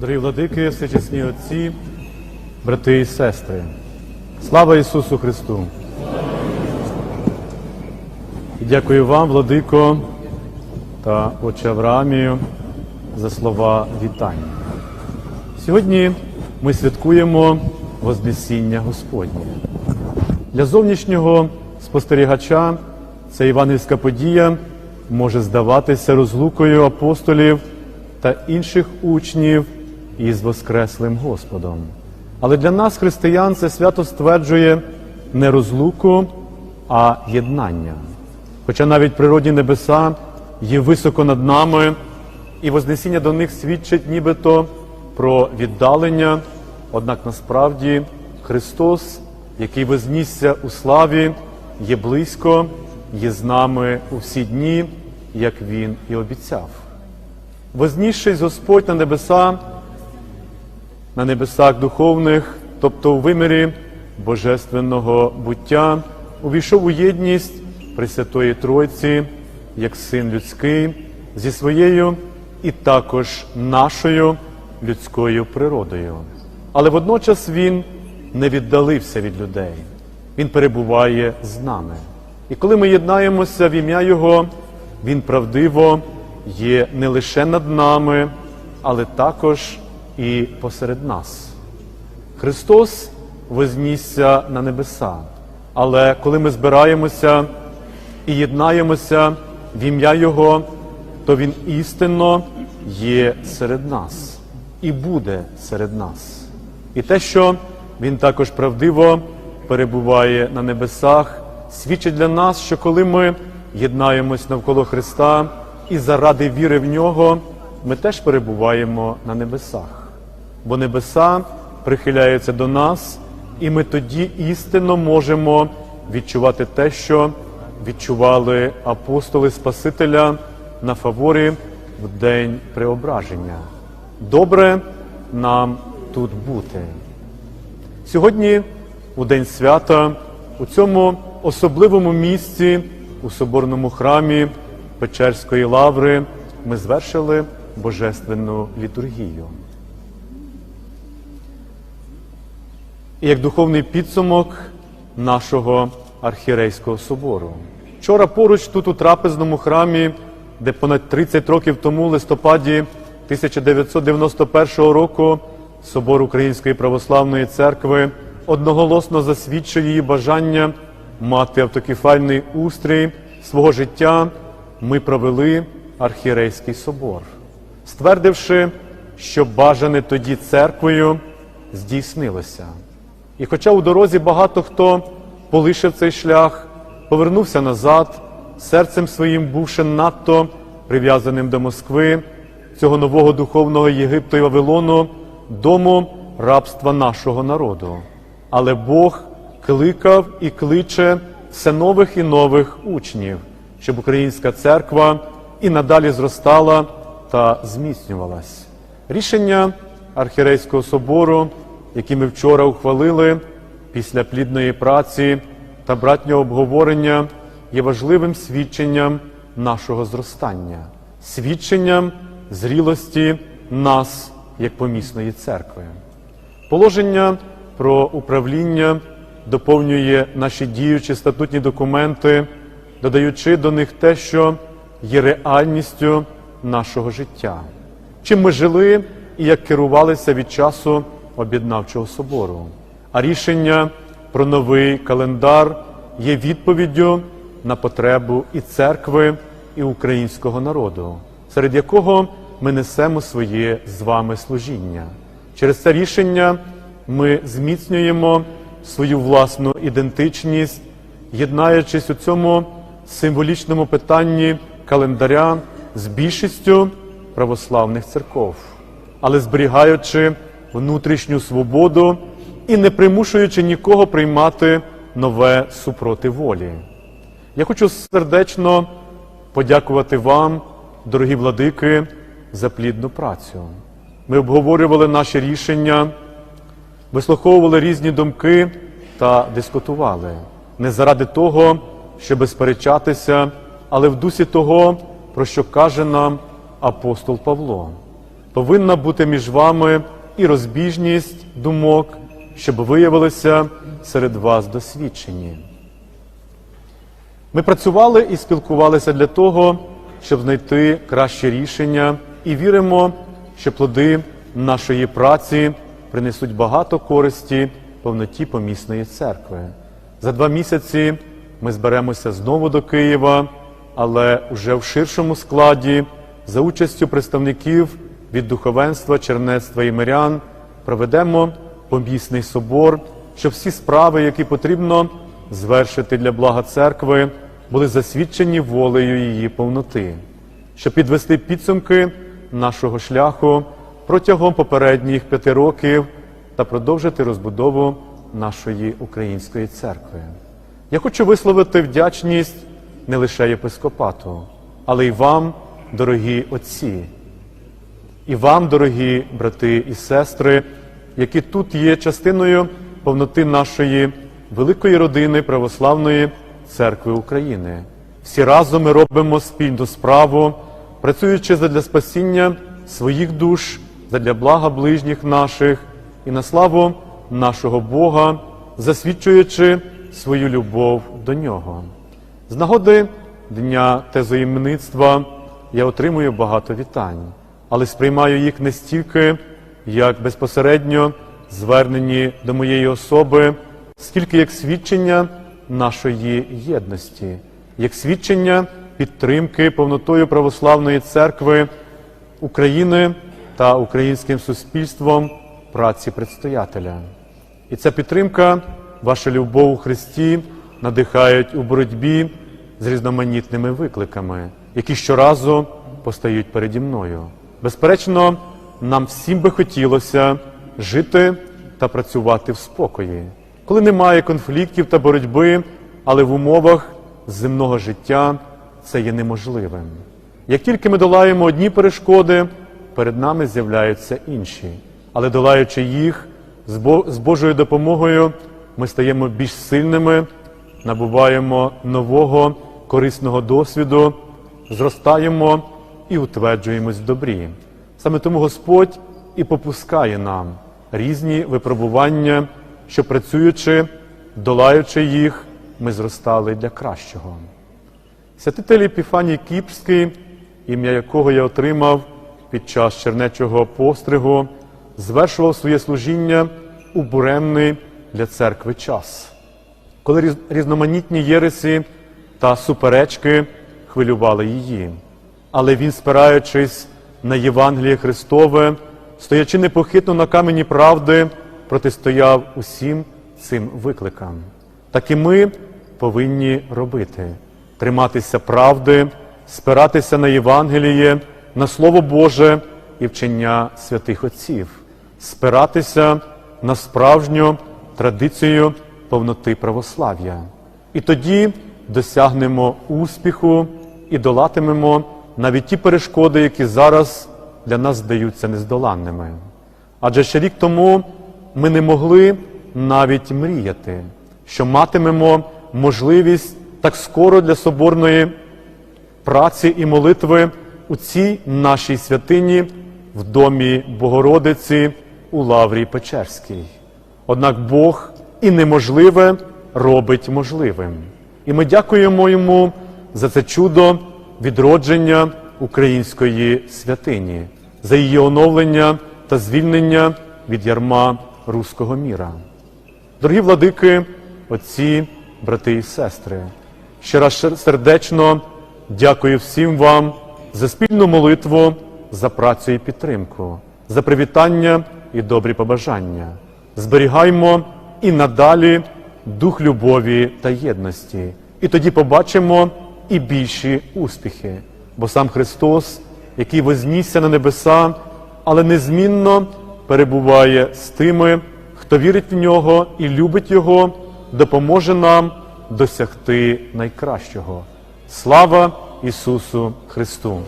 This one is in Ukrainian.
Дорогі владики, всечесні отці, брати і сестри, слава Ісусу Христу! І дякую вам, владико та отче Авраамію, за слова вітання. Сьогодні ми святкуємо Вознесіння Господнє. Для зовнішнього спостерігача ця івангельська подія може здаватися розлукою апостолів та інших учнів із Воскреслим Господом. Але для нас, християн, це свято стверджує не розлуку, а єднання. Хоча навіть природні небеса є високо над нами, і Вознесіння до них свідчить нібито про віддалення, однак насправді Христос, який вознісся у славі, є близько, є з нами у всі дні, як Він і обіцяв. Вознісшись Господь на небеса, на небесах духовних, тобто у вимірі божественного буття, увійшов у єдність Пресвятої Тройці, як син людський, зі своєю і також нашою людською природою. Але водночас Він не віддалився від людей, Він перебуває з нами. І коли ми єднаємося в ім'я Його, Він правдиво є не лише над нами, але також і посеред нас. Христос вознісся на небеса, але коли ми збираємося і єднаємося в ім'я Його, то Він істинно є серед нас і буде серед нас. І те, що Він також правдиво перебуває на небесах, свідчить для нас, що коли ми єднаємось навколо Христа і заради віри в нього, ми теж перебуваємо на небесах. Бо небеса прихиляються до нас, і ми тоді істинно можемо відчувати те, що відчували апостоли Спасителя на фаворі в день преображення. Добре нам тут бути. Сьогодні, у День свята, у цьому особливому місці, у соборному храмі Печерської лаври, ми звершили Божественну літургію. Як духовний підсумок нашого архірейського собору. Вчора поруч тут, у трапезному храмі, де понад 30 років тому, листопаді 1991 року, собор Української православної церкви одноголосно засвідчив її бажання мати автокефальний устрій свого життя. Ми провели архірейський собор, ствердивши, що бажане тоді церквою здійснилося. І хоча у дорозі багато хто полишив цей шлях, повернувся назад, серцем своїм бувши надто прив'язаним до Москви, цього нового духовного Єгипту і Вавилону, дому рабства нашого народу. Але Бог кликав і кличе все нових і нових учнів, щоб українська церква і надалі зростала та зміцнювалась. Рішення Архірейського собору, які ми вчора ухвалили після плідної праці та братнього обговорення, є важливим свідченням нашого зростання, свідченням зрілості нас як помісної церкви. Положення про управління доповнює наші діючі статутні документи, додаючи до них те, що є реальністю нашого життя, чим ми жили і як керувалися від часу об'єднавчого собору. А рішення про новий календар є відповіддю на потребу і церкви, і українського народу, серед якого ми несемо своє з вами служіння. Через це рішення ми зміцнюємо свою власну ідентичність, єднаючись у цьому символічному питанні календаря з більшістю православних церков, але зберігаючи внутрішню свободу і не примушуючи нікого приймати нове супроти волі. Я хочу сердечно подякувати вам, дорогі владики, за плідну працю. Ми обговорювали наші рішення, вислуховували різні думки та дискутували не заради того, щоб сперечатися, але в дусі того, про що каже нам апостол Павло. повинна бути між вами і розбіжність думок, щоб виявилися серед вас досвідчені. Ми працювали і спілкувалися для того, щоб знайти краще рішення, і віримо, що плоди нашої праці принесуть багато користі повноті помісної церкви. За два місяці ми зберемося знову до Києва, але уже в ширшому складі, за участю представників від духовенства, чернецтва і мирян, проведемо помісний собор, щоб всі справи, які потрібно звершити для блага церкви, були засвідчені волею її повноти, щоб підвести підсумки нашого шляху протягом попередніх п'яти років та продовжити розбудову нашої української церкви. Я хочу висловити вдячність не лише єпископату, але й вам, дорогі отці, і вам, дорогі брати і сестри, які тут є частиною повноти нашої великої родини православної церкви України. Всі разом ми робимо спільну справу, працюючи задля спасіння своїх душ, задля блага ближніх наших і на славу нашого Бога, засвідчуючи свою любов до нього. З нагоди Дня тезоіменництва я отримую багато вітань, але сприймаю їх не стільки як безпосередньо звернені до моєї особи, скільки як свідчення нашої єдності, як свідчення підтримки повнотою православної церкви України та українським суспільством праці предстоятеля. І ця підтримка, ваша любов у Христі надихають у боротьбі з різноманітними викликами, які щоразу постають переді мною. Безперечно, нам всім би хотілося жити та працювати в спокої, коли немає конфліктів та боротьби, але в умовах земного життя це є неможливим. Як тільки ми долаємо одні перешкоди, перед нами з'являються інші. Але долаючи їх з Бо- з Божою допомогою, ми стаємо більш сильними, набуваємо нового корисного досвіду, зростаємо і утверджуємось в добрі. Саме тому Господь і попускає нам різні випробування, що працюючи, долаючи їх, ми зростали для кращого. Святитель Епіфаній Кіпрський, ім'я якого я отримав під час чернечого постригу, звершував своє служіння у буремний для церкви час, коли різноманітні єресі та суперечки хвилювали її. Але він, спираючись на Євангеліє Христове, стоячи непохитно на камені правди, протистояв усім цим викликам. Так і ми повинні робити триматися правди, спиратися на Євангеліє, на Слово Боже і вчення святих Отців, спиратися на справжню традицію повноти православ'я. І тоді досягнемо успіху і долатимемо навіть ті перешкоди, які зараз для нас здаються нездоланними. Адже ще рік тому ми не могли навіть мріяти, що матимемо можливість так скоро для соборної праці і молитви у цій нашій святині в домі Богородиці у Лаврії Печерській. Однак Бог і неможливе робить можливим. І ми дякуємо йому за це чудо відродження української святині, за її оновлення та звільнення від ярма руського міра. Дорогі владики, отці, брати і сестри, ще раз сердечно дякую всім вам за спільну молитву, за працю і підтримку, за привітання і добрі побажання. Зберігаймо і надалі дух любові та єдності, і тоді побачимо і більші успіхи, бо сам Христос, який вознісся на небеса, але незмінно перебуває з тими, хто вірить в нього і любить Його, допоможе нам досягти найкращого. Слава Ісусу Христу!